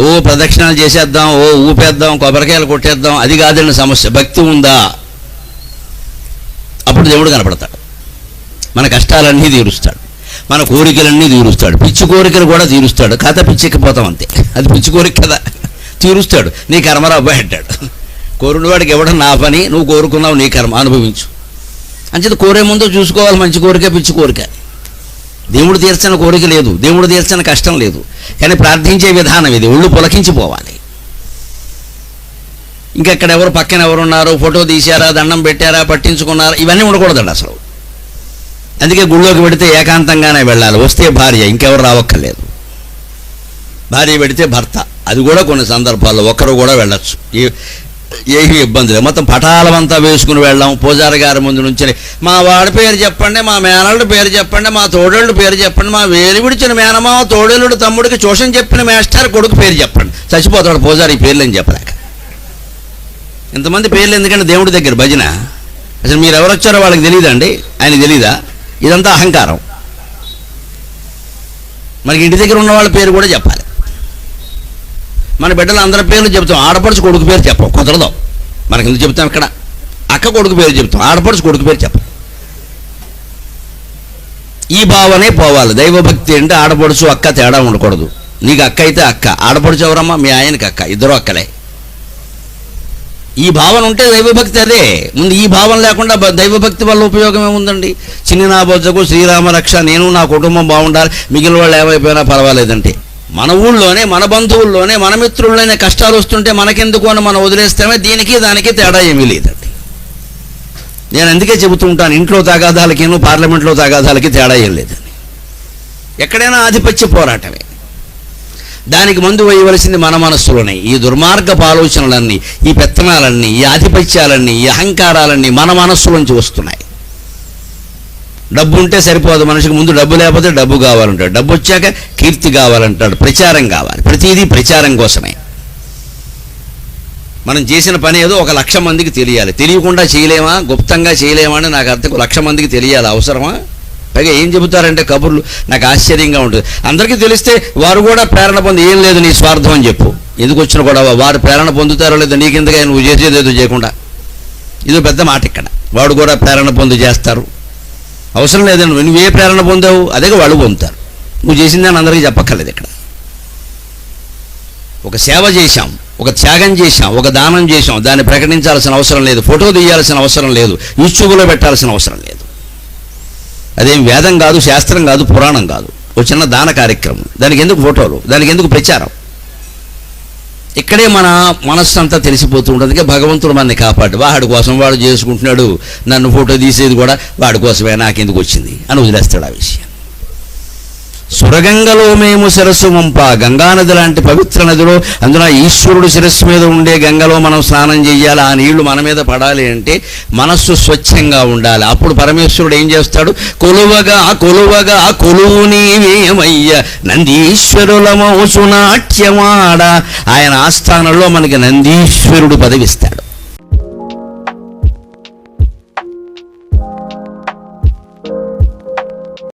ఓ ప్రదక్షిణాలు చేసేద్దాం ఓ ఊపేద్దాం కొబ్బరికాయలు కొట్టేద్దాం అది కాదండి సమస్య. భక్తి ఉందా? అప్పుడు దేవుడు కనపడతాడు. మన కష్టాలన్నీ తీరుస్తాడు. మన కోరికలన్నీ తీరుస్తాడు. పిచ్చి కోరికలు కూడా తీరుస్తాడు. కథ పిచ్చెక్కిపోతాం అంతే. అది పిచ్చి కోరిక కదా. తీరుస్తాడు. నీ కర్మరా అబ్బాయి అంటాడు. కోరుడివాడికి ఇవ్వడం నా పని? నువ్వు కోరుకున్నావు నీ కర్మ. అనుభవించు. అంచేత కోరే ముందు చూసుకోవాలి. మంచి కోరిక పిచ్చి కోరిక. దేవుడు తీర్చని కోరిక లేదు దేవుడు తీర్చని కష్టం లేదు. కానీ ప్రార్థించే విధానం ఇది ఒళ్ళు పులకించిపోవాలి. ఇంకెక్కడ ఎవరు పక్కన ఎవరు ఉన్నారు ఫోటో తీశారా దండం పెట్టారా పట్టించుకున్నారా ఇవన్నీ ఉండకూడదండి అసలు. అందుకే గుళ్ళోకి పెడితే ఏకాంతంగానే వెళ్ళాలి వస్తే భార్య ఇంకెవరు రావక్కర్లేదు. భార్య పెడితే భర్త అది కూడా కొన్ని సందర్భాల్లో ఒక్కరు కూడా వెళ్ళొచ్చు. ఏమీ ఇబ్బంది లేదు. మొత్తం పటాలమంతా వేసుకుని వెళ్ళాం. పూజారి గారి ముందు నుంచి మా వాడి పేరు చెప్పండి మా మేనల్లుడి పేరు చెప్పండి మా తోడేళ్ళు పేరు చెప్పండి మా వేలు విడిచిన మేనమా తోడేళ్ళుడు తమ్ముడికి ట్యూషన్ చెప్పిన మేస్టర్ కొడుకు పేరు చెప్పండి. చచ్చిపోతాడు పూజారి ఈ పేర్లు అని చెప్పలేక. ఇంతమంది పేర్లు ఎందుకంటే దేవుడి దగ్గర భజన? అసలు మీరు ఎవరు వచ్చారో వాళ్ళకి తెలియదండి ఆయన తెలీదా? ఇదంతా అహంకారం. మనకి ఇంటి దగ్గర ఉన్న వాళ్ళ పేరు కూడా చెప్పాలి. మన బిడ్డలు అందరి పేర్లు చెప్తాం ఆడపడుచు కొడుకు పేరు చెప్పం. కుదరదు. మనకి ఎందుకు చెప్తాం ఇక్కడ? అక్క కొడుకు పేరు చెప్తాం ఆడపడుచు కొడుకు పేరు చెప్పం. ఈ భావనే పోవాలి. దైవభక్తి అంటే ఆడపడుచు అక్క తేడా ఉండకూడదు. నీకు అక్క అయితే అక్క. ఆడపడుచు ఎవరమ్మా? మీ ఆయనకి అక్క. ఇద్దరు అక్కలే. ఈ భావన ఉంటే దైవభక్తి అదే. ముందు ఈ భావన లేకుండా దైవభక్తి వల్ల ఉపయోగం ఏముందండి? చిన్ని నా బొజ్జకు శ్రీరామ రక్ష నేను నా కుటుంబం బాగుండాలి. మిగిలిన వాళ్ళు ఏమైపోయినా పర్వాలేదంటే. మన ఊళ్ళోనే మన బంధువుల్లోనే మన మిత్రుల్లోనే కష్టాలు వస్తుంటే మనకెందుకు అని మనం వదిలేస్తామే దీనికి దానికి తేడా ఏమీ లేదండి. నేను అందుకే చెబుతూ ఉంటాను ఇంట్లో తగాదాలకేను పార్లమెంట్లో తగాదాలకి తేడా ఏం లేదండి. ఎక్కడైనా ఆధిపత్య పోరాటమే. దానికి ముందు వేయవలసింది మన మనస్సులోనే. ఈ దుర్మార్గపు ఆలోచనలన్నీ ఈ పెత్తనాలన్నీ ఈ ఆధిపత్యాలన్నీ ఈ అహంకారాలన్నీ మన మనస్సులోంచి వస్తున్నాయి. డబ్బు ఉంటే సరిపోదు మనిషికి ముందు డబ్బు లేకపోతే డబ్బు కావాలంటాడు. డబ్బు వచ్చాక కీర్తి కావాలంటాడు. ప్రచారం కావాలి. ప్రతిదీ ప్రచారం కోసమే. మనం చేసిన పని ఏదో ఒక లక్ష మందికి తెలియాలి. తెలియకుండా చేయలేమా? గుప్తంగా చేయలేమా అని నాకు అర్థం. లక్ష మందికి తెలియాలి. అవసరమా? పైగా ఏం చెబుతారంటే కబుర్లు. నాకు ఆశ్చర్యంగా ఉంటుంది. అందరికీ తెలిస్తే వారు కూడా ప్రేరణ పొంది ఏం లేదు నీ స్వార్థం అని చెప్పు. ఎందుకు వచ్చిన కూడా వారు ప్రేరణ పొందుతారో లేదో నీకెందుకైనా నువ్వు చేసేదేదో చేయకుండా. ఇది పెద్ద మాట ఇక్కడ. వాడు కూడా ప్రేరణ పొంది చేస్తారు. అవసరం లేదండి. నువ్వు ఏ ప్రేరణ పొందావు అదే వాళ్ళు పొందుతారు. నువ్వు చేసిందని అందరికీ చెప్పక్కర్లేదు ఇక్కడ. ఒక సేవ చేశాం ఒక త్యాగం చేశాం ఒక దానం చేశాం. దాన్ని ప్రకటించాల్సిన అవసరం లేదు ఫోటో తీయాల్సిన అవసరం లేదు యూట్యూబ్లో పెట్టాల్సిన అవసరం లేదు. అదేం వేదం కాదు శాస్త్రం కాదు పురాణం కాదు. ఒక చిన్న దాన కార్యక్రమం. దానికి ఎందుకు ఫోటోలు? దానికి ఎందుకు ప్రచారం? ఇక్కడే మన మనస్సు అంతా తెలిసిపోతూ ఉంటుంది భగవంతుడు మనని కాపాడు. వాడి కోసం వాడు చేసుకుంటున్నాడు. నన్ను ఫోటో తీసేది కూడా వాడి కోసమే నాకెందుకు వచ్చింది? అని వదిలేస్తాడు ఆ విషయం. సురగంగలో మేము శిరస్సు వంప. గంగానది లాంటి పవిత్ర నదిలో అందున ఈశ్వరుడు శిరస్సు మీద ఉండే గంగలో మనం స్నానం చేయాలి. ఆ నీళ్ళు మన మీద పడాలి అంటే మనస్సు స్వచ్ఛంగా ఉండాలి. అప్పుడు పరమేశ్వరుడు ఏం చేస్తాడు? కొలువగా కొలువగా కొలువు నీవేమయ్య నందీశ్వరుల మౌసునాట్యమాడ. ఆయన ఆస్థానంలో మనకి నందీశ్వరుడు పదవిస్తాడు.